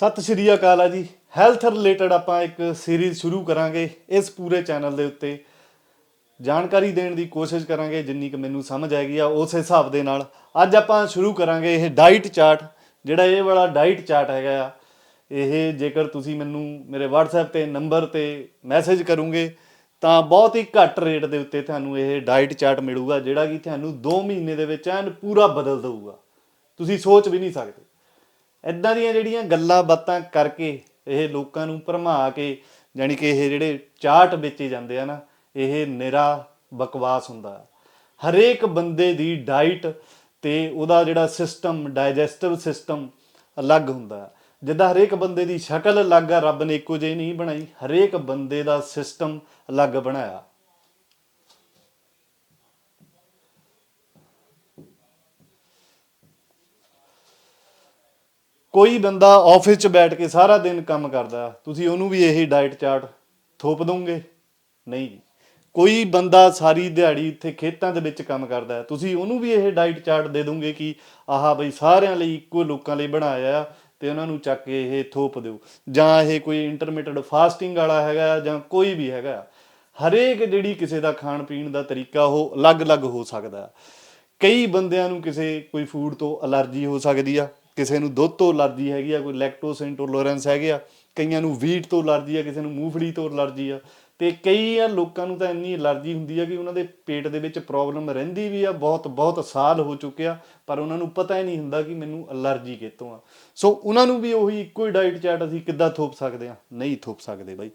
ਸਤਿ ਸ਼੍ਰੀ ਅਕਾਲ ਆ ਜੀ। ਹੈਲਥ ਰਿਲੇਟਡ ਆਪਾਂ ਇੱਕ ਸੀਰੀਜ਼ ਸ਼ੁਰੂ ਕਰਾਂਗੇ ਇਸ ਪੂਰੇ ਚੈਨਲ ਦੇ ਉੱਤੇ। ਜਾਣਕਾਰੀ ਦੇਣ ਦੀ ਕੋਸ਼ਿਸ਼ ਕਰਾਂਗੇ, ਜਿੰਨੀ ਕਿ ਮੈਨੂੰ ਸਮਝ ਆਏਗੀ ਆ, ਉਸ ਹਿਸਾਬ ਦੇ ਨਾਲ। ਅੱਜ ਆਪਾਂ ਸ਼ੁਰੂ ਕਰਾਂਗੇ ਇਹ ਡਾਈਟ ਚਾਰਟ ਜਿਹੜਾ ਇਹ ਵਾਲਾ ਡਾਈਟ ਚਾਰਟ ਹੈਗਾ ਆ। ਇਹ ਜੇਕਰ ਤੁਸੀਂ ਮੈਨੂੰ ਮੇਰੇ WhatsApp ਤੇ ਨੰਬਰ ਤੇ ਮੈਸੇਜ ਕਰੋਗੇ, ਤਾਂ ਬਹੁਤ ਹੀ ਘੱਟ ਰੇਟ ਦੇ ਉੱਤੇ ਤੁਹਾਨੂੰ ਇਹ ਡਾਈਟ ਚਾਰਟ ਮਿਲੂਗਾ, ਜਿਹੜਾ ਕਿ ਤੁਹਾਨੂੰ 2 ਮਹੀਨੇ ਦੇ ਵਿੱਚ ਐਨ ਪੂਰਾ ਬਦਲ ਦੇਊਗਾ। ਤੁਸੀਂ ਸੋਚ ਵੀ ਨਹੀਂ ਸਕਦੇ। ਇਦਾਂ ਦੀਆਂ ਜਿਹੜੀਆਂ ਗੱਲਾਂ ਬਾਤਾਂ ਕਰਕੇ ਇਹ ਲੋਕਾਂ ਨੂੰ ਭਰਮਾ ਕੇ, ਜਾਣੀ ਕਿ ਇਹ ਜਿਹੜੇ ਚਾਟ ਵੇਚੇ ਜਾਂਦੇ ਆ ਨਾ, ਇਹ ਨਿਰਾ ਬਕਵਾਸ ਹੁੰਦਾ ਹੈ। ਹਰੇਕ ਬੰਦੇ ਦੀ ਡਾਈਟ ਤੇ ਉਹਦਾ ਜਿਹੜਾ ਸਿਸਟਮ ਡਾਈਜੈਸਟਿਵ ਸਿਸਟਮ ਅਲੱਗ ਹੁੰਦਾ ਹੈ। ਜਿੱਦਾਂ ਹਰੇਕ ਬੰਦੇ ਦੀ ਸ਼ਕਲ ਅਲੱਗ ਆ, ਰੱਬ ਨੇ ਇੱਕੋ ਜਿਹੀ ਨਹੀਂ ਬਣਾਈ ਹਰੇਕ ਬੰਦੇ ਦਾ ਸਿਸਟਮ ਅਲੱਗ ਬਣਾਇਆ ਕੋਈ ਬੰਦਾ ਆਫਿਸ 'ਚ ਬੈਠ ਕੇ ਸਾਰਾ ਦਿਨ ਕੰਮ ਕਰਦਾ, ਤੁਸੀਂ ਉਹਨੂੰ ਵੀ ਇਹੀ ਡਾਈਟ ਚਾਰਟ ਥੋਪ ਦੋਗੇ? ਨਹੀਂ ਕੋਈ ਬੰਦਾ ਸਾਰੀ ਦਿਹਾੜੀ ਇੱਥੇ ਖੇਤਾਂ ਦੇ ਵਿੱਚ ਕੰਮ ਕਰਦਾ, ਤੁਸੀਂ ਉਹਨੂੰ ਵੀ ਇਹ ਡਾਈਟ ਚਾਰਟ ਦੇ ਦੋਗੇ ਕਿ ਆਹ ਬਈ ਸਾਰਿਆਂ ਲਈ ਇੱਕੋ ਲੋਕਾਂ ਲਈ ਬਣਾਇਆ ਆ ਤੇ ਉਹਨਾਂ ਨੂੰ ਚੱਕ ਕੇ ਇਹ ਥੋਪ ਦਿਓ। ਜਾਂ ਇਹ ਕੋਈ ਇੰਟਰਮੀਡੀਏਟ ਫਾਸਟਿੰਗ ਵਾਲਾ ਹੈਗਾ ਜਾਂ ਕੋਈ ਵੀ ਹੈਗਾ, ਹਰੇਕ ਜਿਹੜੀ ਕਿਸੇ ਦਾ ਖਾਣ ਪੀਣ ਦਾ ਤਰੀਕਾ ਉਹ ਅਲੱਗ-ਅਲੱਗ ਹੋ ਸਕਦਾ। ਕਈ ਬੰਦਿਆਂ ਨੂੰ ਕਿਸੇ ਕੋਈ ਫੂਡ ਤੋਂ ਅਲਰਜੀ ਹੋ ਸਕਦੀ ਆ ਕਿਸੇ ਨੂੰ ਦੁੱਧ ਤੋਂ ਅਲਰਜੀ ਹੈਗੀ ਆ, ਕੋਈ ਲੈਕਟੋਸ ਇੰਟੋਲਰੈਂਸ ਹੈਗੀ ਆ, ਕਈਆਂ ਨੂੰ ਵੀਟ ਤੋਂ ਅਲਰਜੀ ਆ, ਕਿਸੇ ਨੂੰ ਮੂੰਗਫਲੀ ਤੋਂ ਅਲਰਜੀ ਆ, ਤੇ ਕਈ ਆ ਲੋਕਾਂ ਨੂੰ ਤਾਂ ਇੰਨੀ ਅਲਰਜੀ ਹੁੰਦੀ ਆ ਕਿ ਉਹਨਾਂ ਦੇ ਪੇਟ ਦੇ ਵਿੱਚ ਪ੍ਰੋਬਲਮ ਰਹਿੰਦੀ ਵੀ ਆ, ਬਹੁਤ ਬਹੁਤ ਸਾਲ ਹੋ ਚੁੱਕਿਆ ਪਰ ਉਹਨਾਂ ਨੂੰ ਪਤਾ ਹੀ ਨਹੀਂ ਹੁੰਦਾ ਕਿ ਮੈਨੂੰ ਅਲਰਜੀ ਕਿਤੋਂ ਆ। ਸੋ ਉਹਨਾਂ ਨੂੰ ਵੀ ਉਹੀ ਇੱਕੋ ਹੀ ਡਾਈਟ ਚਾਰਟ ਅਸੀਂ ਕਿੱਦਾਂ ਥੋਪ ਸਕਦੇ ਆ? ਨਹੀਂ ਥੋਪ ਸਕਦੇ ਬਾਈ।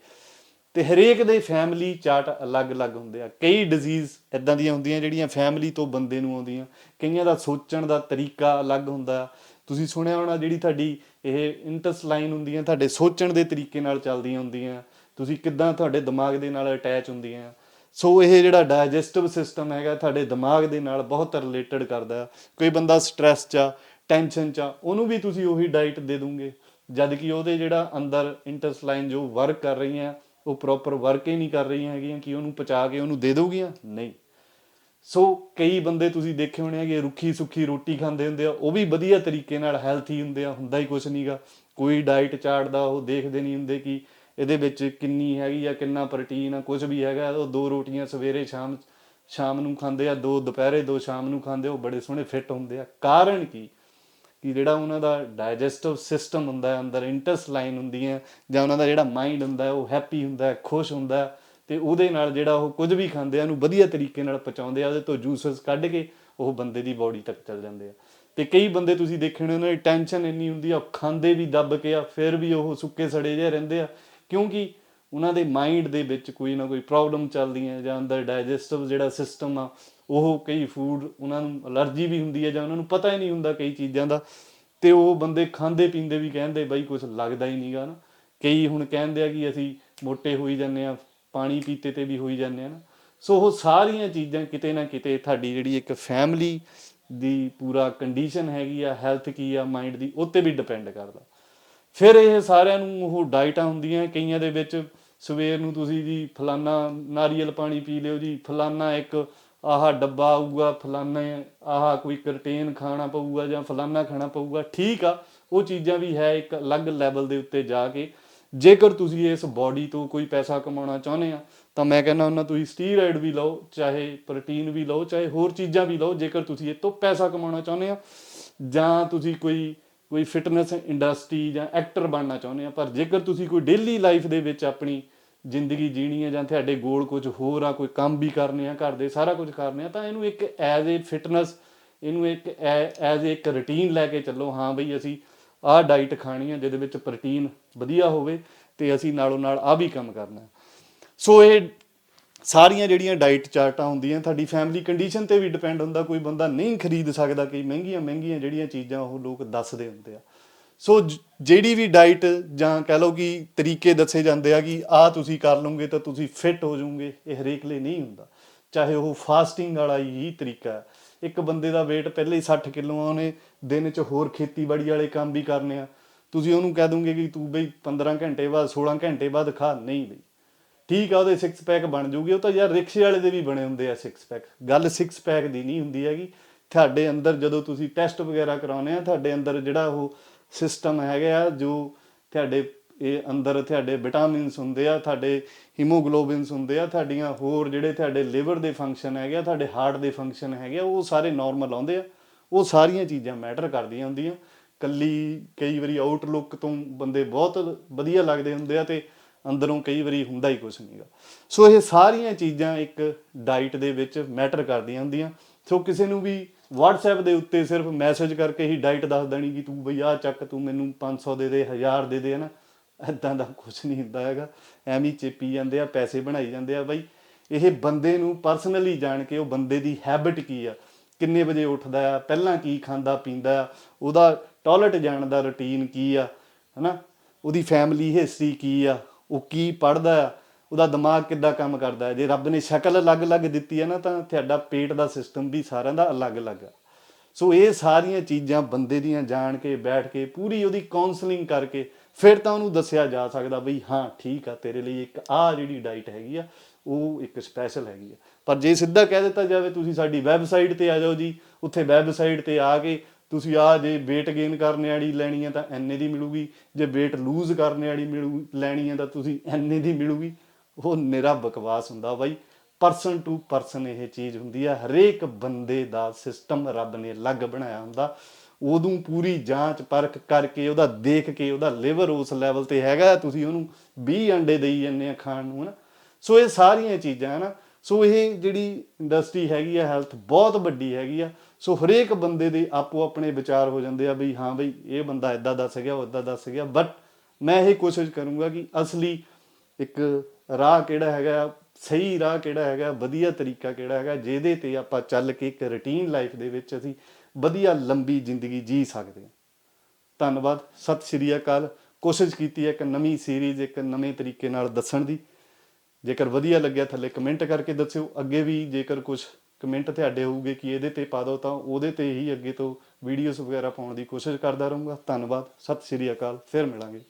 ਤੇ ਹਰੇਕ ਦੇ ਫੈਮਿਲੀ ਚਾਰਟ ਅਲੱਗ-ਅਲੱਗ ਹੁੰਦੇ ਆ। ਕਈ ਡਿਜ਼ੀਜ਼ ਇਦਾਂ ਦੀਆਂ ਹੁੰਦੀਆਂ ਜਿਹੜੀਆਂ ਫੈਮਿਲੀ ਤੋਂ ਬੰਦੇ ਨੂੰ ਆਉਂਦੀਆਂ। ਕਈਆਂ ਦਾ ਸੋਚਣ ਦਾ ਤਰੀਕਾ ਅਲੱਗ ਹੁੰਦਾ। ਆ। ਤੁਸੀਂ ਸੁਣਿਆ ਹੋਣਾ ਜਿਹੜੀ ਤੁਹਾਡੀ ਇਹ ਇੰਟੈਸਟਾਈਨ ਹੁੰਦੀਆਂ, ਤੁਹਾਡੇ ਸੋਚਣ ਦੇ ਤਰੀਕੇ ਨਾਲ ਚੱਲਦੀਆਂ ਹੁੰਦੀਆਂ, ਤੁਸੀਂ ਕਿੱਦਾਂ ਤੁਹਾਡੇ ਦਿਮਾਗ ਦੇ ਨਾਲ ਅਟੈਚ ਹੁੰਦੀਆਂ। ਸੋ ਇਹ ਜਿਹੜਾ ਡਾਈਜੈਸਟਿਵ ਸਿਸਟਮ ਹੈਗਾ, ਤੁਹਾਡੇ ਦਿਮਾਗ ਦੇ ਨਾਲ ਬਹੁਤ ਰਿਲੇਟਡ ਕਰਦਾ। ਆ। ਕੋਈ ਬੰਦਾ ਸਟ੍ਰੈਸ 'ਚ ਆ ਟੈਨਸ਼ਨ 'ਚ ਆ, ਉਹਨੂੰ ਵੀ ਤੁਸੀਂ ਉਹੀ ਡਾਈਟ ਦੇ ਦੋਗੇ। ਜਦ ਕਿ ਉਹਦੇ ਜਿਹੜਾ ਅੰਦਰ ਇੰਟਰਸਲਾਈਨ ਜੋ ਵਰਕ ਕਰ ਰਹੀਆਂ, ਉਹ ਪ੍ਰੋਪਰ ਵਰਕ ਹੀ ਨਹੀਂ ਕਰ ਰਹੀਆਂ ਹੈਗੀਆਂ, ਕਿ ਉਹਨੂੰ ਪਚਾ ਕੇ ਉਹਨੂੰ ਦੇ ਦੋਗੀਆਂ ਨਹੀਂ। ਸੋ ਕਈ ਬੰਦੇ ਤੁਸੀਂ ਦੇਖੇ ਹੋਣੇ ਹੈਗੇ, ਰੁੱਖੀ ਸੁੱਖੀ ਰੋਟੀ ਖਾਂਦੇ ਹੁੰਦੇ ਆ, ਉਹ ਵੀ ਵਧੀਆ ਤਰੀਕੇ ਨਾਲ ਹੈਲਥੀ ਹੁੰਦੇ ਆ, ਹੁੰਦਾ ਹੀ ਕੁਝ ਨਹੀਂਗਾ ਕੋਈ ਡਾਈਟ ਚਾਰਟ ਦਾ ਉਹ ਦੇਖਦੇ ਨਹੀਂ ਹੁੰਦੇ ਕਿ ਇਹਦੇ ਵਿੱਚ ਕਿੰਨੀ ਹੈਗੀ ਆ, ਕਿੰਨਾ ਪ੍ਰੋਟੀਨ ਆ ਕੁਝ ਵੀ ਹੈਗਾ, ਉਹ ਦੋ ਰੋਟੀਆਂ ਸਵੇਰੇ ਸ਼ਾਮ ਸ਼ਾਮ ਨੂੰ ਖਾਂਦੇ ਆ, ਦੋ ਦੁਪਹਿਰੇ ਦੋ ਸ਼ਾਮ ਨੂੰ ਖਾਂਦੇ ਉਹ ਬੜੇ ਸੋਹਣੇ ਫਿੱਟ ਹੁੰਦੇ ਆ। ਕਾਰਨ ਕੀ? ਕਿ ਜਿਹੜਾ ਉਹਨਾਂ ਦਾ ਡਾਈਜੈਸਟਿਵ ਸਿਸਟਮ ਹੁੰਦਾ ਹੈ, ਅੰਦਰ ਇੰਟੈਸਟਾਈਨ ਹੁੰਦੀ ਹੈ, ਜਾਂ ਉਹਨਾਂ ਦਾ ਜਿਹੜਾ ਮਾਈਂਡ ਹੁੰਦਾ ਹੈ, ਉਹ ਹੈਪੀ ਹੁੰਦਾ ਹੈ, ਖੁਸ਼ ਹੁੰਦਾ ਹੈ ਤੇ ਉਹਦੇ ਨਾਲ ਜਿਹੜਾ ਉਹ ਕੁਝ ਵੀ ਖਾਂਦੇ ਆ, ਉਹਨੂੰ ਵਧੀਆ ਤਰੀਕੇ ਨਾਲ ਪਚਾਉਂਦੇ ਆ, ਉਹਦੇ ਤੋਂ ਜੂਸਸ ਕੱਢ ਕੇ ਉਹ ਬੰਦੇ ਦੀ ਬਾਡੀ ਤੱਕ ਚੱਲ ਜਾਂਦੇ ਆ। ਤੇ ਕਈ ਬੰਦੇ ਤੁਸੀਂ ਦੇਖੇ ਹੋਣੇ, ਉਹਨਾਂ ਦੀ ਟੈਨਸ਼ਨ ਇੰਨੀ ਹੁੰਦੀ ਆ, ਉਹ ਖਾਂਦੇ ਵੀ ਦੱਬ ਕੇ ਆ, ਫਿਰ ਵੀ ਉਹ ਸੁੱਕੇ ਸੜੇ ਜਿਹੇ ਰਹਿੰਦੇ ਆ। ਕਿਉਂਕਿ ਉਹਨਾਂ ਦੇ ਮਾਈਂਡ ਦੇ ਵਿੱਚ ਕੋਈ ਨਾ ਕੋਈ ਪ੍ਰੋਬਲਮ ਚੱਲਦੀ ਹੈ ਜਾਂ ਅੰਦਰ ਡਾਈਜੈਸਟਿਵ ਜਿਹੜਾ ਸਿਸਟਮ ਆ, ਉਹ ਕਈ ਫੂਡ ਉਹਨਾਂ ਨੂੰ ਅਲਰਜੀ ਵੀ ਹੁੰਦੀ ਹੈ ਜਾਂ ਉਹਨਾਂ ਨੂੰ ਪਤਾ ਹੀ ਨਹੀਂ ਹੁੰਦਾ ਕਈ ਚੀਜ਼ਾਂ ਦਾ। ਤੇ ਉਹ ਬੰਦੇ ਖਾਂਦੇ ਪੀਂਦੇ ਵੀ ਕਹਿੰਦੇ ਬਈ ਕੁਝ ਲੱਗਦਾ ਹੀ ਨਹੀਂਗਾ ਨਾ। ਕਈ ਹੁਣ ਕਹਿੰਦੇ ਆ ਕਿ ਅਸੀਂ ਮੋਟੇ ਹੋਈ ਜਾਂਦੇ ਆ ਪਾਣੀ ਪੀਤੇ ਤੇ ਵੀ ਹੋਈ ਜਾਂਦੇ ਆ ਨਾ। ਸੋ ਉਹ ਸਾਰੀਆਂ ਚੀਜ਼ਾਂ ਕਿਤੇ ਨਾ ਕਿਤੇ ਤੁਹਾਡੀ ਜਿਹੜੀ ਇੱਕ ਫੈਮਿਲੀ ਦੀ ਪੂਰਾ ਕੰਡੀਸ਼ਨ ਹੈਗੀ ਆ ਹੈਲਥ ਕੀ ਆ ਮਾਈਂਡ ਦੀ ਉੱਤੇ ਵੀ ਡਿਪੈਂਡ ਕਰਦਾ। ਫਿਰ ਇਹ ਸਾਰਿਆਂ ਨੂੰ ਉਹ ਡਾਈਟਾਂ ਹੁੰਦੀਆਂ, ਕਈਆਂ ਦੇ ਵਿੱਚ ਸਵੇਰ ਨੂੰ ਤੁਸੀਂ ਜੀ ਫਲਾਨਾ ਨਾਰੀਅਲ ਪਾਣੀ ਪੀ ਲਿਓ ਜੀ, ਫਲਾਨਾ ਇੱਕ ਆਹ ਡੱਬਾ ਆਊਗਾ, ਫਲਾਨਾ ਆਹ ਕੋਈ ਕਰਟੇਨ ਖਾਣਾ ਪਊਗਾ ਜਾਂ ਫਲਾਨਾ ਖਾਣਾ ਪਊਗਾ, ਠੀਕ ਆ, ਉਹ ਚੀਜ਼ਾਂ ਵੀ ਹੈ ਇੱਕ ਅਲੱਗ ਲੈਵਲ ਦੇ ਉੱਤੇ ਜਾ ਕੇ। ਜੇਕਰ ਤੁਸੀਂ ਇਸ ਬਾਡੀ ਤੋਂ ਕੋਈ ਪੈਸਾ ਕਮਾਉਣਾ ਚਾਹੁੰਦੇ ਆ, ਤਾਂ ਮੈਂ ਕਹਿੰਦਾ ਉਹਨਾਂ ਤੁਸੀਂ ਸਟੀਰੋਇਡ ਵੀ ਲਓ, ਚਾਹੇ ਪ੍ਰੋਟੀਨ ਵੀ ਲਓ, ਚਾਹੇ ਹੋਰ ਚੀਜ਼ਾਂ ਵੀ ਲਓ, ਜੇਕਰ ਤੁਸੀਂ ਇਹ ਤੋਂ ਪੈਸਾ ਕਮਾਉਣਾ ਚਾਹੁੰਦੇ ਆ, ਜਾਂ ਤੁਸੀਂ ਕੋਈ ਕੋਈ ਫਿਟਨੈਸ ਇੰਡਸਟਰੀ ਜਾਂ ਐਕਟਰ ਬਣਨਾ ਚਾਹੁੰਦੇ ਆ, ਪਰ ਜੇਕਰ ਤੁਸੀਂ ਕੋਈ ਡੇਲੀ ਲਾਈਫ ਦੇ ਵਿੱਚ ਆਪਣੀ ਜ਼ਿੰਦਗੀ ਜੀਣੀ ਹੈ ਜਾਂ ਤੁਹਾਡੇ ਗੋਲ ਕੁਝ ਹੋਰ ਆ, ਕੋਈ ਕੰਮ ਵੀ ਕਰਨੇ ਆ, ਘਰ ਦੇ ਸਾਰਾ ਕੁਝ ਕਰਨੇ ਆ, ਤਾਂ ਇਹਨੂੰ ਇੱਕ ਐਜ਼ ਏ ਫਿਟਨੈਸ ਇਹਨੂੰ ਇੱਕ ਐਜ਼ ਇੱਕ ਰੁਟੀਨ ਲੈ ਕੇ ਚੱਲੋ, ਹਾਂ ਬਈ ਅਸੀਂ ਆਹ ਡਾਈਟ ਖਾਣੀ ਹੈ ਜਿਹਦੇ ਵਿੱਚ ਪ੍ਰੋਟੀਨ ਵਧੀਆ ਹੋਵੇ ਤੇ ਅਸੀਂ ਨਾਲੋਂ ਨਾਲ ਆ ਵੀ ਕੰਮ ਕਰਨਾ ਸੋ ਇਹ ਸਾਰੀਆਂ ਜਿਹੜੀਆਂ ਡਾਈਟ ਚਾਰਟਾਂ ਹੁੰਦੀਆਂ, ਤੁਹਾਡੀ ਫੈਮਿਲੀ ਕੰਡੀਸ਼ਨ ਤੇ ਵੀ ਡਿਪੈਂਡ ਹੁੰਦਾ। ਕੋਈ ਬੰਦਾ ਨਹੀਂ ਖਰੀਦ ਸਕਦਾ, ਕਈ ਮਹਿੰਗੀਆਂ ਮਹਿੰਗੀਆਂ ਜਿਹੜੀਆਂ ਚੀਜ਼ਾਂ ਉਹ ਲੋਕ ਦੱਸਦੇ ਹੁੰਦੇ ਆ। ਸੋ ਜਿਹੜੀ ਵੀ ਡਾਈਟ ਜਾਂ ਕਹਿ ਲਓ ਕਿ ਤਰੀਕੇ ਦੱਸੇ ਜਾਂਦੇ ਆ ਕਿ ਆ ਤੁਸੀਂ ਕਰ ਲਓਗੇ ਤਾਂ ਤੁਸੀਂ ਫਿੱਟ ਹੋ ਜਾਓਗੇ, ਇਹ ਹਰੇਕ ਲਈ ਨਹੀਂ ਹੁੰਦਾ। ਚਾਹੇ ਉਹ ਫਾਸਟਿੰਗ ਵਾਲਾ ਹੀ ਤਰੀਕਾ ਹੈ। ਇੱਕ ਬੰਦੇ ਦਾ weight ਪਹਿਲੇ ਹੀ 60 ਕਿਲੋ ਆ, ਉਹਨੇ ਦਿਨ 'ਚ ਹੋਰ ਖੇਤੀਬਾੜੀ ਵਾਲੇ ਕੰਮ ਵੀ ਕਰਨੇ ਆ। ਤੁਸੀਂ ਉਹਨੂੰ ਕਹਿ ਦੋਗੇ ਕਿ ਤੂੰ ਬਈ 15 ਘੰਟੇ ਬਾਅਦ 16 ਘੰਟੇ ਬਾਅਦ ਖਾ। ਨਹੀਂ ਬਈ। ਠੀਕ ਆ, ਉਹਦੇ 6 ਪੈਕ ਬਣ ਜੂਗੇ। ਉਹ ਤਾਂ ਯਾਰ ਰਿਕਸ਼ੇ ਵਾਲੇ ਦੇ ਵੀ ਬਣੇ ਹੁੰਦੇ ਆ 6 ਪੈਕ ਗੱਲ 6 ਪੈਕ ਦੀ ਨਹੀਂ ਹੁੰਦੀ ਹੈਗੀ। ਤੁਹਾਡੇ ਅੰਦਰ ਜਦੋਂ ਤੁਸੀਂ ਟੈਸਟ ਵਗੈਰਾ ਕਰਾਉਨੇ ਆ, ਤੁਹਾਡੇ ਅੰਦਰ ਜਿਹੜਾ ਉਹ ਸਿਸਟਮ ਹੈਗਾ ਆ, ਜੋ ਤੁਹਾਡੇ ਇਹ ਅੰਦਰ ਤੁਹਾਡੇ ਵਿਟਾਮਿਨਸ ਹੁੰਦੇ ਆ, ਤੁਹਾਡੇ ਹੀਮੋਗਲੋਬਿਨਸ ਹੁੰਦੇ ਆ, ਤੁਹਾਡੀਆਂ ਹੋਰ ਜਿਹੜੇ ਤੁਹਾਡੇ ਲਿਵਰ ਦੇ ਫੰਕਸ਼ਨ ਹੈਗੇ ਆ, ਤੁਹਾਡੇ ਹਾਰਟ ਦੇ ਫੰਕਸ਼ਨ ਹੈਗੇ ਆ, ਉਹ ਸਾਰੇ ਨਾਰਮਲ ਆਉਂਦੇ ਆ। ਉਹ ਸਾਰੀਆਂ ਚੀਜ਼ਾਂ ਮੈਟਰ ਕਰਦੀਆਂ ਹੁੰਦੀਆਂ। ਕੱਲੀ ਕਈ ਵਾਰੀ ਆਊਟਲੁੱਕ ਤੋਂ ਬੰਦੇ ਬਹੁਤ ਵਧੀਆ ਲੱਗਦੇ ਹੁੰਦੇ ਆ ਤੇ ਅੰਦਰੋਂ ਕਈ ਵਾਰੀ ਹੁੰਦਾ ਹੀ ਕੁਝ ਨਹੀਂਗਾ ਸੋ ਇਹ ਸਾਰੀਆਂ ਚੀਜ਼ਾਂ ਇੱਕ ਡਾਈਟ ਦੇ ਵਿੱਚ ਮੈਟਰ ਕਰਦੀਆਂ ਹੁੰਦੀਆਂ। ਸੋ ਕਿਸੇ ਨੂੰ ਵੀ WhatsApp ਦੇ ਉੱਤੇ ਸਿਰਫ ਮੈਸੇਜ ਕਰਕੇ ਹੀ ਡਾਈਟ ਦੱਸ ਦੇਣੀ ਕਿ ਤੂੰ ਬਈ ਆਹ ਚੱਕ, ਤੂੰ ਮੈਨੂੰ 500 ਦੇ ਦੇ 1000 ਦੇ ਦੇ, ਹਨਾ। ਐਦਾਂ ਦਾ ਕੁਝ ਨਹੀਂ ਹੁੰਦਾ ਹੈਗਾ। ਐਵੇਂ ਚੇਪੀ ਜਾਂਦੇ ਆ, ਪੈਸੇ ਬਣਾਈ ਜਾਂਦੇ ਆ। ਬਈ ਇਹ ਬੰਦੇ ਨੂੰ ਪਰਸਨਲੀ ਜਾਣ ਕੇ ਉਹ ਬੰਦੇ ਦੀ ਹੈਬਿਟ ਕੀ ਆ? ਕਿੰਨੇ ਵਜੇ ਉੱਠਦਾ ਆ ਪਹਿਲਾਂ ਕੀ ਖਾਂਦਾ ਪੀਂਦਾ ਆ ਉਹਦਾ ਟਾਇਲਟ ਜਾਣ ਦਾ ਰੁਟੀਨ ਕੀ ਆ, ਹਨਾ? ਉਹਦੀ ਫੈਮਿਲੀ ਹਿਸਟਰੀ ਕੀ ਆ, ਉਹ ਕੀ ਪੜਦਾ ਆ ਉਹਦਾ ਦਿਮਾਗ ਕਿੱਦਾਂ ਕੰਮ ਕਰਦਾ ਹੈ? ਜੇ ਰੱਬ ਨੇ ਸ਼ਕਲ ਅਲੱਗ-ਅਲੱਗ ਦਿੱਤੀ ਹੈ ਨਾ, ਤਾਂ ਤੁਹਾਡਾ ਪੇਟ ਦਾ ਸਿਸਟਮ ਵੀ ਸਾਰਿਆਂ ਦਾ ਅਲੱਗ-ਅਲੱਗ ਆ। ਸੋ ਇਹ ਸਾਰੀਆਂ ਚੀਜ਼ਾਂ ਬੰਦੇ ਦੀਆਂ ਜਾਣ ਕੇ, ਬੈਠ ਕੇ, ਪੂਰੀ ਉਹਦੀ ਕਾਉਂਸਲਿੰਗ ਕਰਕੇ ਫਿਰ ਤਾਂ ਉਹਨੂੰ ਦੱਸਿਆ ਜਾ ਸਕਦਾ ਬਈ ਹਾਂ, ਠੀਕ ਆ, ਤੇਰੇ ਲਈ ਇੱਕ ਆ ਜਿਹੜੀ ਡਾਈਟ ਹੈਗੀ ਆ, ਉਹ ਇੱਕ ਸਪੈਸ਼ਲ ਹੈਗੀ ਆ। ਪਰ ਜੇ ਸਿੱਧਾ ਕਹਿ ਦਿੱਤਾ ਜਾਵੇ ਤੁਸੀਂ ਸਾਡੀ ਵੈਬਸਾਈਟ ਤੇ ਆ ਜਾਓ ਜੀ, ਉੱਥੇ ਵੈਬਸਾਈਟ ਤੇ ਆ ਕੇ ਤੁਸੀਂ ਆ ਜੇ weight gain ਕਰਨ ਵਾਲੀ ਲੈਣੀ ਹੈ ਤਾਂ ਐਨੇ ਦੀ ਮਿਲੂਗੀ, ਜੇ weight lose ਕਰਨ ਵਾਲੀ ਮਿਲੂ, ਲੈਣੀ ਹੈ ਤਾਂ ਤੁਸੀਂ ਐਨੇ ਦੀ ਮਿਲੂਗੀ। ਉਹ ਨਿਰਾ ਬਕਵਾਸ ਹੁੰਦਾ ਬਾਈ। ਪਰਸਨ ਟੂ ਪਰਸਨ ਇਹ ਚੀਜ਼ ਹੁੰਦੀ ਹੈ ਹਰੇਕ ਬੰਦੇ ਦਾ ਸਿਸਟਮ ਰੱਬ ਨੇ ਅਲੱਗ ਬਣਾਇਆ ਹੁੰਦਾ। ਉਦੋਂ ਪੂਰੀ ਜਾਂਚ ਪਰਖ ਕਰਕੇ, ਉਹਦਾ ਦੇਖ ਕੇ, ਉਹਦਾ ਲਿਵਰ ਉਸ ਲੈਵਲ ਤੇ ਹੈਗਾ, ਤੁਸੀਂ ਉਹਨੂੰ 20 ਅੰਡੇ ਦੇਈ ਜਾਂਦੇ ਆ ਖਾਣ ਨੂੰ, ਹਨਾ। ਸੋ ਇਹ ਸਾਰੀਆਂ ਚੀਜ਼ਾਂ, ਹਨਾ। ਸੋ ਇਹ ਜਿਹੜੀ ਇੰਡਸਟਰੀ ਹੈਗੀ ਆ ਹੈਲਥ ਬਹੁਤ ਵੱਡੀ ਹੈਗੀ ਆ। ਸੋ ਹਰੇਕ ਬੰਦੇ ਦੇ ਆਪੋ ਆਪਣੇ ਵਿਚਾਰ ਹੋ ਜਾਂਦੇ ਆ ਵੀ ਹਾਂ ਬਈ ਇਹ ਬੰਦਾ ਇਦਾਂ ਦੱਸ ਗਿਆ, ਉਹ ਇਦਾਂ ਦੱਸ ਗਿਆ। ਬਟ ਮੈਂ ਇਹ ਕੋਸ਼ਿਸ਼ ਕਰੂੰਗਾ ਕਿ ਅਸਲੀ ਇੱਕ ਰਾਹ ਕਿਹੜਾ ਹੈਗਾ, ਸਹੀ ਰਾਹ ਕਿਹੜਾ ਹੈਗਾ, ਵਧੀਆ ਤਰੀਕਾ ਕਿਹੜਾ ਹੈਗਾ, ਜਿਹਦੇ ਤੇ ਆਪਾਂ ਚੱਲ ਕੇ ਇੱਕ ਰੁਟੀਨ ਲਾਈਫ ਦੇ ਵਿੱਚ ਅਸੀਂ ਵਧੀਆ ਲੰਬੀ ਜ਼ਿੰਦਗੀ ਜੀ ਸਕਦੇ ਹਾਂ। ਧੰਨਵਾਦ, ਸਤਿ ਸ਼੍ਰੀ ਅਕਾਲ। ਕੋਸ਼ਿਸ਼ ਕੀਤੀ ਹੈ ਇੱਕ ਨਵੀਂ ਸੀਰੀਜ਼ ਇੱਕ ਨਵੇਂ ਤਰੀਕੇ ਨਾਲ ਦੱਸਣ ਦੀ। ਜੇਕਰ ਵਧੀਆ ਲੱਗਿਆ ਥੱਲੇ ਕਮੈਂਟ ਕਰਕੇ ਦੱਸਿਓ, ਅੱਗੇ ਵੀ ਜੇਕਰ ਕੁਝ ਕਮੈਂਟ ਤੁਹਾਡੇ ਹੋਊਗੇ ਕਿ ਇਹਦੇ ਤੇ ਪਾ ਦਿਓ, ਤਾਂ ਉਹਦੇ ਤੇ ਹੀ ਅੱਗੇ ਤੋਂ ਵੀਡੀਓਜ਼ ਵਗੈਰਾ ਪਾਉਣ ਦੀ ਕੋਸ਼ਿਸ਼ ਕਰਦਾ ਰਹੂੰਗਾ। ਧੰਨਵਾਦ, ਸਤਿ ਸ਼੍ਰੀ ਅਕਾਲ, ਫਿਰ ਮਿਲਾਂਗੇ।